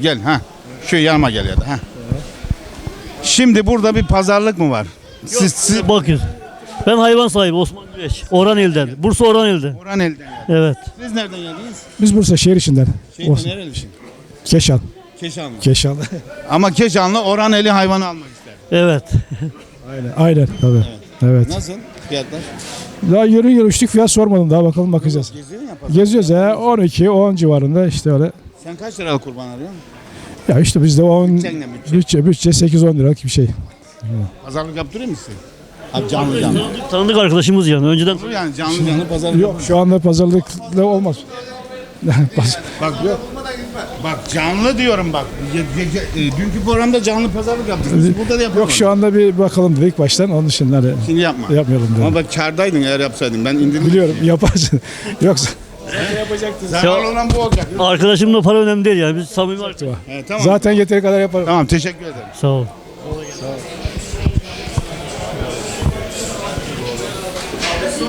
Gel ha. Şu yanıma gel ya da ha. Şimdi burada bir pazarlık mı var? Siz, siz Bakın. Ben hayvan sahibi Osman Güveç. Orhaneli'den. Bursa Orhaneli'den. Orhan elden geldiniz. Evet. Siz nereden geldiniz? Biz Bursa şehir içinden. Şeyden Olsun. nerelisin? Keşan. Keşanlı. Keşan. Ama Keşanlı Orhan eli hayvanı almak ister. Evet. aynen. Aynen tabii. Evet. Nasıl fiyatlar? Daha yürü görüştük fiyat sormadım daha bakalım bakacağız. Geziyor ya pazar. Geziyoruz ya 12 10 civarında işte öyle. Sen kaç liralık kurban arıyorsun? Ya işte bizde 10 Bütçen ne bütçe? bütçe bütçe 8 10 liralık bir şey. Pazarlık yaptırıyor musun? Abi canlı canlı. Tanıdık arkadaşımız yani. Önceden Yani canlı canlı pazarlık Yok şu anda pazarlıkla olmaz. Paz- Bak Bak canlı diyorum bak. Ge- ge- e, dünkü programda canlı pazarlık yaptık. Biz burada da yapalım. Yok şu anda bir bakalım dedik baştan onun için hani Şimdi yapma. yapmayalım dedim. Ama bak kardaydın eğer yapsaydın. Ben indirdim. Biliyorum yaparsın. Yoksa sen yapacaktın. Zararlı olan bu olacak. Arkadaşımla para önemli değil yani. Biz samimi arkadaşlar. He, tamam. Zaten yeteri kadar yaparım. Tamam teşekkür ederim. Sağ ol.